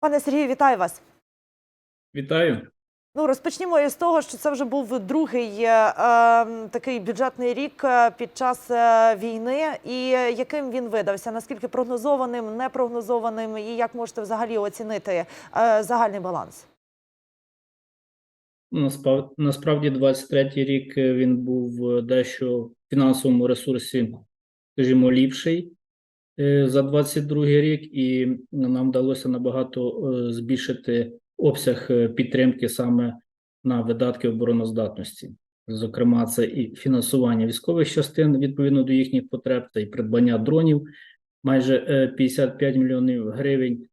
Пане Сергію, вітаю вас. Вітаю. Ну, розпочнімо із того, що це вже був другий е, е, такий бюджетний рік е, під час е, війни. І яким він видався? Наскільки прогнозованим, непрогнозованим, і як можете взагалі оцінити е, загальний баланс? Ну, Насправді, 23-й рік е, він був дещо в фінансовому ресурсі, скажімо, ліпший за 22-й рік, і нам вдалося набагато е, збільшити обсяг е, підтримки саме на видатки обороноздатності. Зокрема, це і фінансування військових частин відповідно до їхніх потреб, це і придбання дронів майже е, 55 мільйонів гривень.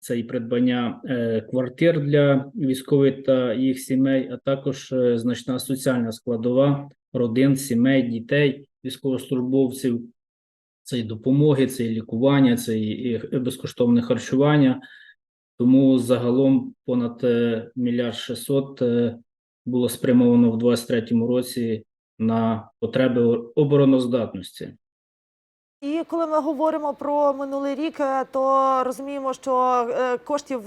Це і придбання е, квартир для військових та їх сімей, а також е, значна соціальна складова родин, сімей, дітей, військовослужбовців. Це і допомоги, це і лікування, це і, безкоштовне харчування. Тому загалом понад е, мільярд шістсот е, було спрямовано в 2023 році на потреби обороноздатності. І коли ми говоримо про минулий рік, е, то розуміємо, що коштів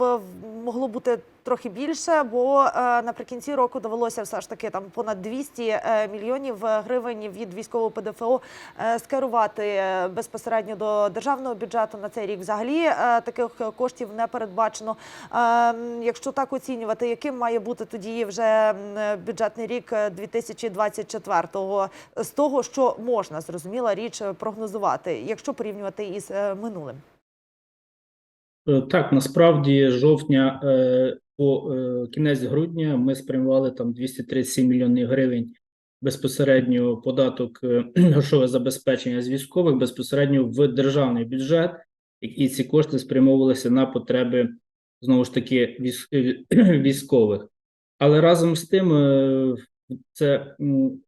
могло бути трохи більше, бо е, наприкінці року довелося все ж таки там понад 200 е, мільйонів гривень від військового ПДФО е, скерувати е, безпосередньо до державного бюджету на цей рік. Взагалі е, таких коштів не передбачено. Е, Якщо так оцінювати, яким має бути тоді вже бюджетний рік е, 2024-го з того, що можна зрозуміла річ е, прогнозувати, якщо порівнювати із е, минулим. Е, Так, насправді, жовтня е, по е, кінець грудня ми спрямували там 237 мільйонів гривень безпосередньо податок грошове забезпечення з військових безпосередньо в державний бюджет, і ці кошти спрямовувалися на потреби знову ж таки військ- військових. Але разом з тим це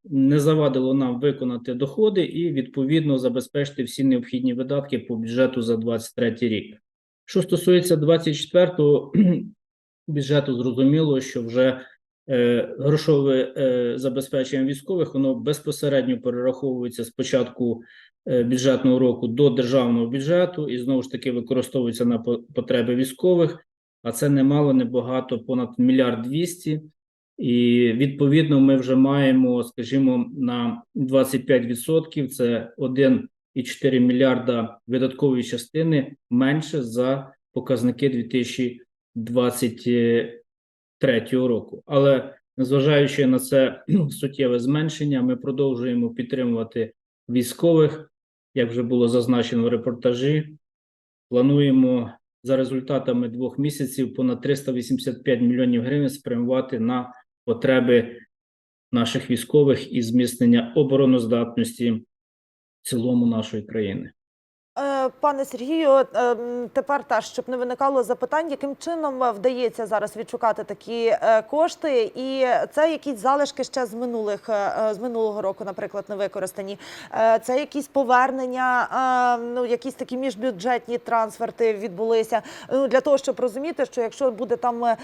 не завадило нам виконати доходи і відповідно забезпечити всі необхідні видатки по бюджету за 2023 рік. Що стосується 24-го бюджету, зрозуміло, що вже е, грошове е, забезпечення військових воно безпосередньо перераховується з початку е, бюджетного року до державного бюджету і знову ж таки використовується на по- потреби військових. А це немало, небагато, понад мільярд двісті. І відповідно ми вже маємо, скажімо, на 25%, це 1,4 мільярда видаткової частини менше за показники 2023 року. Але незважаючи на це суттєве зменшення, ми продовжуємо підтримувати військових, як вже було зазначено в репортажі. Плануємо за результатами двох місяців понад 385 мільйонів гривень спрямувати на потреби наших військових і зміцнення обороноздатності цілому нашої країни. Е, Пане Сергію, е, тепер та щоб не виникало запитань, яким чином е, вдається зараз відшукати такі е, кошти, і це якісь залишки ще з минулих з минулого року, наприклад, не використані. Це якісь повернення, е, ну якісь такі міжбюджетні трансферти відбулися. Ну для того, щоб розуміти, що якщо буде там е,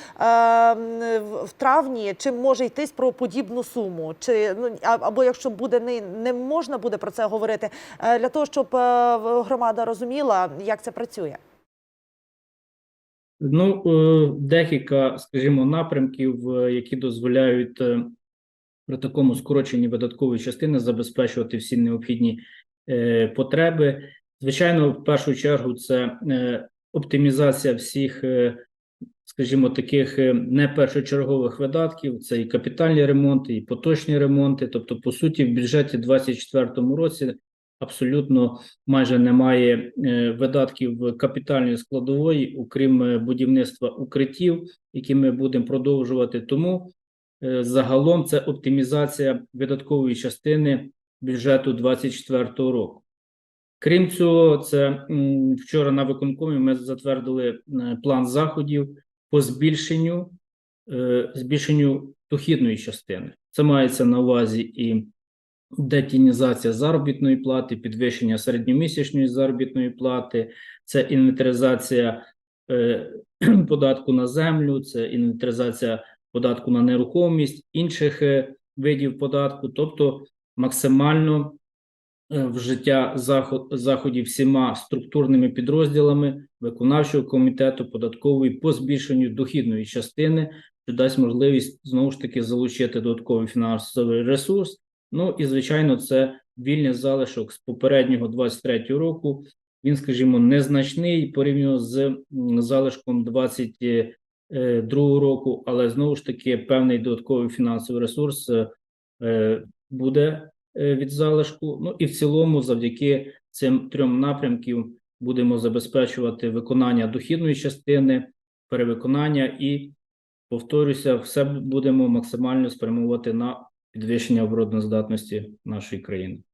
в- травні, чи може йтись про подібну суму, чи ну або якщо буде не, не можна буде про це говорити, для того, щоб в- громада розуміла, як це працює. Ну, е, декілька, скажімо, напрямків, е, які дозволяють е, при такому скороченні видаткової частини забезпечувати всі необхідні потреби. Звичайно, в першу чергу це оптимізація всіх, скажімо, таких не першочергових видатків. Це і капітальні ремонти, і поточні ремонти. Тобто, по суті, в бюджеті 2024 році абсолютно майже немає е, видатків капітальної складової, окрім е, будівництва укриттів, які ми будемо продовжувати. Тому е, загалом це оптимізація видаткової частини бюджету 2024 року. Крім цього, це вчора на виконкомі ми затвердили план заходів по збільшенню, збільшенню дохідної частини. Це мається на увазі і детінізація заробітної плати, підвищення середньомісячної заробітної плати, це інвентаризація е, податку на землю, це інвентаризація податку на нерухомість, інших е, видів податку, тобто максимально е, в життя заход, заходів всіма структурними підрозділами виконавчого комітету податкової по збільшенню дохідної частини, що дасть можливість знову ж таки залучити додатковий фінансовий ресурс. Ну і звичайно, це вільний залишок з попереднього 23 року. Він, скажімо, незначний порівняно з залишком 22 року, але знову ж таки певний додатковий фінансовий ресурс е, е, буде е, від залишку. Ну і в цілому, завдяки цим трьом напрямкам будемо забезпечувати виконання дохідної частини, перевиконання і, повторюся, все будемо максимально спрямовувати на підвищення обороноздатності нашої країни.